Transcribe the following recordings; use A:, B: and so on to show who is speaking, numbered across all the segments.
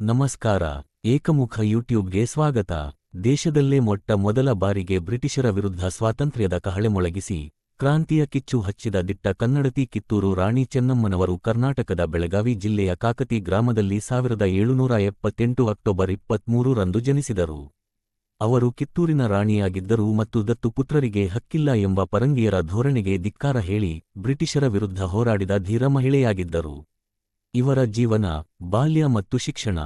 A: ನಮಸ್ಕಾರ, ಏಕಮುಖ ಯೂಟ್ಯೂಬ್ಗೆ ಸ್ವಾಗತ. ದೇಶದಲ್ಲೇ ಮೊಟ್ಟ ಮೊದಲ ಬಾರಿಗೆ ಬ್ರಿಟಿಷರ ವಿರುದ್ಧ ಸ್ವಾತಂತ್ರ್ಯದ ಕಹಳೆ ಮೊಳಗಿಸಿ, ಕ್ರಾಂತಿಯ ಕಿಚ್ಚು ಹಚ್ಚಿದ ದಿಟ್ಟ ಕನ್ನಡತಿ ಕಿತ್ತೂರು ರಾಣಿ ಚೆನ್ನಮ್ಮನವರು ಕರ್ನಾಟಕದ ಬೆಳಗಾವಿ ಜಿಲ್ಲೆಯ ಕಾಕತಿ ಗ್ರಾಮದಲ್ಲಿ ಸಾವಿರದ ಏಳುನೂರ ಎಪ್ಪತ್ತೆಂಟು ಅಕ್ಟೋಬರ್ ಇಪ್ಪತ್ಮೂರರಂದು ಜನಿಸಿದರು. ಅವರು ಕಿತ್ತೂರಿನ ರಾಣಿಯಾಗಿದ್ದರು ಮತ್ತು ದತ್ತು ಪುತ್ರರಿಗೆ ಹಕ್ಕಿಲ್ಲ ಎಂಬ ಪರಂಗಿಯರ ಧೋರಣೆಗೆ ಧಿಕ್ಕಾರ ಹೇಳಿ, ಬ್ರಿಟಿಷರ ವಿರುದ್ಧ ಹೋರಾಡಿದ ಧೀರ ಮಹಿಳೆಯಾಗಿದ್ದರು. ಇವರ ಜೀವನ, ಬಾಲ್ಯ ಮತ್ತು ಶಿಕ್ಷಣ.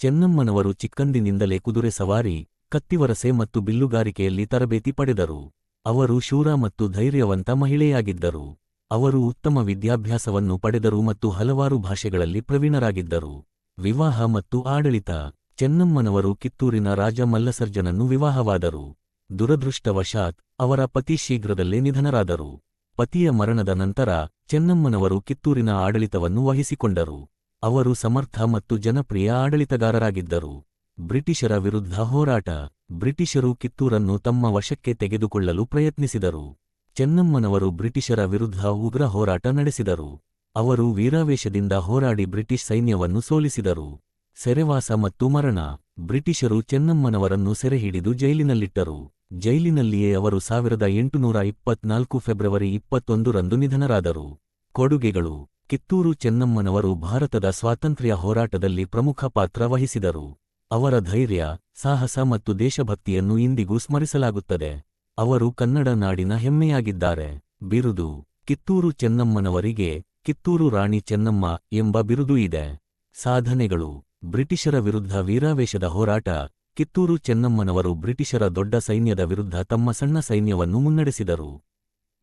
A: ಚೆನ್ನಮ್ಮನವರು ಚಿಕ್ಕಂದಿನಿಂದಲೇ ಕುದುರೆ ಸವಾರಿ, ಕತ್ತಿವರಸೆ ಮತ್ತು ಬಿಲ್ಲುಗಾರಿಕೆಯಲ್ಲಿ ತರಬೇತಿ ಪಡೆದರು. ಅವರು ಶೂರ ಮತ್ತು ಧೈರ್ಯವಂತ ಮಹಿಳೆಯಾಗಿದ್ದರು. ಅವರು ಉತ್ತಮ ವಿದ್ಯಾಭ್ಯಾಸವನ್ನು ಪಡೆದರು ಮತ್ತು ಹಲವಾರು ಭಾಷೆಗಳಲ್ಲಿ ಪ್ರವೀಣರಾಗಿದ್ದರು. ವಿವಾಹ ಮತ್ತು ಆಡಳಿತ. ಚೆನ್ನಮ್ಮನವರು ಕಿತ್ತೂರಿನ ರಾಜ ಮಲ್ಲಸರ್ಜನನ್ನು ವಿವಾಹವಾದರು. ದುರದೃಷ್ಟವಶಾತ್ ಅವರ ಪತಿ ಶೀಘ್ರದಲ್ಲೇ ನಿಧನರಾದರು. ಪತಿಯ ಮರಣದ ನಂತರ ಚೆನ್ನಮ್ಮನವರು ಕಿತ್ತೂರಿನ ಆಡಳಿತವನ್ನು ವಹಿಸಿಕೊಂಡರು. ಅವರು ಸಮರ್ಥ ಮತ್ತು ಜನಪ್ರಿಯ ಆಡಳಿತಗಾರರಾಗಿದ್ದರು. ಬ್ರಿಟಿಷರ ವಿರುದ್ಧ ಹೋರಾಟ, ಬ್ರಿಟಿಷರು ಕಿತ್ತೂರನ್ನು ತಮ್ಮ ವಶಕ್ಕೆ ತೆಗೆದುಕೊಳ್ಳಲು ಪ್ರಯತ್ನಿಸಿದರು. ಚೆನ್ನಮ್ಮನವರು ಬ್ರಿಟಿಷರ ವಿರುದ್ಧ ಉಗ್ರ ಹೋರಾಟ ನಡೆಸಿದರು. ಅವರು ವೀರಾವೇಶದಿಂದ ಹೋರಾಡಿ ಬ್ರಿಟಿಷ್ ಸೈನ್ಯವನ್ನು ಸೋಲಿಸಿದರು. ಸೆರೆವಾಸ ಮತ್ತು ಮರಣ, ಬ್ರಿಟಿಷರು ಚೆನ್ನಮ್ಮನವರನ್ನು ಸೆರೆಹಿಡಿದು ಜೈಲಿನಲ್ಲಿಟ್ಟರು. ಜೈಲಿನಲ್ಲಿಯೇ ಅವರು ಸಾವಿರದ ಎಂಟುನೂರ ಇಪ್ಪತ್ನಾಲ್ಕು ಫೆಬ್ರವರಿ ಇಪ್ಪತ್ತೊಂದರಂದು ನಿಧನರಾದರು. ಕೊಡುಗೆಗಳು, ಕಿತ್ತೂರು ಚೆನ್ನಮ್ಮನವರು ಭಾರತದ ಸ್ವಾತಂತ್ರ್ಯ ಹೋರಾಟದಲ್ಲಿ ಪ್ರಮುಖ ಪಾತ್ರ ವಹಿಸಿದರು. ಅವರ ಧೈರ್ಯ, ಸಾಹಸ ಮತ್ತು ದೇಶಭಕ್ತಿಯನ್ನು ಇಂದಿಗೂ ಸ್ಮರಿಸಲಾಗುತ್ತದೆ. ಅವರು ಕನ್ನಡ ನಾಡಿನ ಹೆಮ್ಮೆಯಾಗಿದ್ದಾರೆ. ಬಿರುದು, ಕಿತ್ತೂರು ಚೆನ್ನಮ್ಮನವರಿಗೆ ಕಿತ್ತೂರು ರಾಣಿ ಚೆನ್ನಮ್ಮ ಎಂಬ ಬಿರುದು ಇದೆ. ಸಾಧನೆಗಳು, ಬ್ರಿಟಿಷರ ವಿರುದ್ಧ ವೀರಾವೇಶದ ಹೋರಾಟ ಕಿತ್ತೂರು ಚೆನ್ನಮ್ಮನವರು ಬ್ರಿಟಿಷರ ದೊಡ್ಡ ಸೈನ್ಯದ ವಿರುದ್ಧ ತಮ್ಮ ಸಣ್ಣ ಸೈನ್ಯವನ್ನು ಮುನ್ನಡೆಸಿದರು.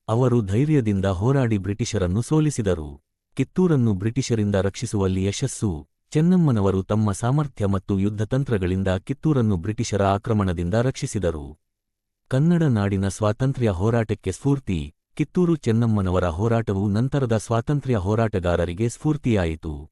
A: ಅವರು ಧೈರ್ಯದಿಂದ ಹೋರಾಡಿ ಬ್ರಿಟಿಷರನ್ನು ಸೋಲಿಸಿದರು. ಕಿತ್ತೂರನ್ನು ಬ್ರಿಟಿಷರಿಂದ ರಕ್ಷಿಸುವಲ್ಲಿ ಯಶಸ್ಸು. ಚೆನ್ನಮ್ಮನವರು ತಮ್ಮ ಸಾಮರ್ಥ್ಯ ಮತ್ತು ಯುದ್ಧತಂತ್ರಗಳಿಂದ ಕಿತ್ತೂರನ್ನು ಬ್ರಿಟಿಷರ ಆಕ್ರಮಣದಿಂದ ರಕ್ಷಿಸಿದರು. ಕನ್ನಡ ನಾಡಿನ ಸ್ವಾತಂತ್ರ್ಯ ಹೋರಾಟಕ್ಕೆ ಸ್ಫೂರ್ತಿ. ಕಿತ್ತೂರು ಚೆನ್ನಮ್ಮನವರ ಹೋರಾಟವು ನಂತರದ ಸ್ವಾತಂತ್ರ್ಯ ಹೋರಾಟಗಾರರಿಗೆ ಸ್ಫೂರ್ತಿಯಾಯಿತು.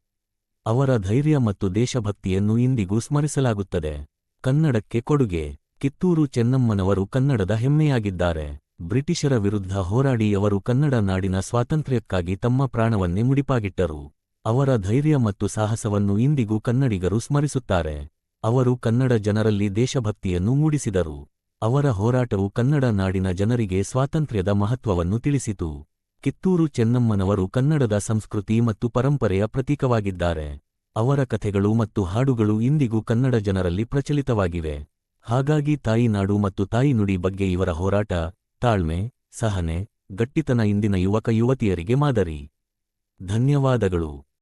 A: ಅವರ ಧೈರ್ಯ ಮತ್ತು ದೇಶಭಕ್ತಿಯನ್ನು ಇಂದಿಗೂ ಸ್ಮರಿಸಲಾಗುತ್ತದೆ. ಕನ್ನಡಕ್ಕೆ ಕೊಡುಗೆ. ಕಿತ್ತೂರು ಚೆನ್ನಮ್ಮನವರು ಕನ್ನಡದ ಹೆಮ್ಮೆಯಾಗಿದ್ದಾರೆ. ಬ್ರಿಟಿಷರ ವಿರುದ್ಧ ಹೋರಾಡಿ ಅವರು ಕನ್ನಡ ನಾಡಿನ ಸ್ವಾತಂತ್ರ್ಯಕ್ಕಾಗಿ ತಮ್ಮ ಪ್ರಾಣವನ್ನೇ ಮುಡಿಪಾಗಿಟ್ಟರು. ಅವರ ಧೈರ್ಯ ಮತ್ತು ಸಾಹಸವನ್ನು ಇಂದಿಗೂ ಕನ್ನಡಿಗರು ಸ್ಮರಿಸುತ್ತಾರೆ. ಅವರು ಕನ್ನಡ ಜನರಲ್ಲಿ ದೇಶಭಕ್ತಿಯನ್ನು ಮೂಡಿಸಿದರು. ಅವರ ಹೋರಾಟವು ಕನ್ನಡ ನಾಡಿನ ಜನರಿಗೆ ಸ್ವಾತಂತ್ರ್ಯದ ಮಹತ್ವವನ್ನು ತಿಳಿಸಿತು. ಕಿತ್ತೂರು ಚೆನ್ನಮ್ಮನವರು ಕನ್ನಡದ ಸಂಸ್ಕೃತಿ ಮತ್ತು ಪರಂಪರೆಯ ಪ್ರತೀಕವಾಗಿದ್ದಾರೆ. ಅವರ ಕಥೆಗಳು ಮತ್ತು ಹಾಡುಗಳು ಇಂದಿಗೂ ಕನ್ನಡ ಜನರಲ್ಲಿ ಪ್ರಚಲಿತವಾಗಿವೆ. ಹಾಗಾಗಿ ತಾಯಿನಾಡು ಮತ್ತು ತಾಯಿನುಡಿ ಬಗ್ಗೆ ಇವರ ಹೋರಾಟ, ತಾಳ್ಮೆ, ಸಹನೆ, ಗಟ್ಟಿತನ ಇಂದಿನ ಯುವಕ ಯುವತಿಯರಿಗೆ ಮಾದರಿ. ಧನ್ಯವಾದಗಳು.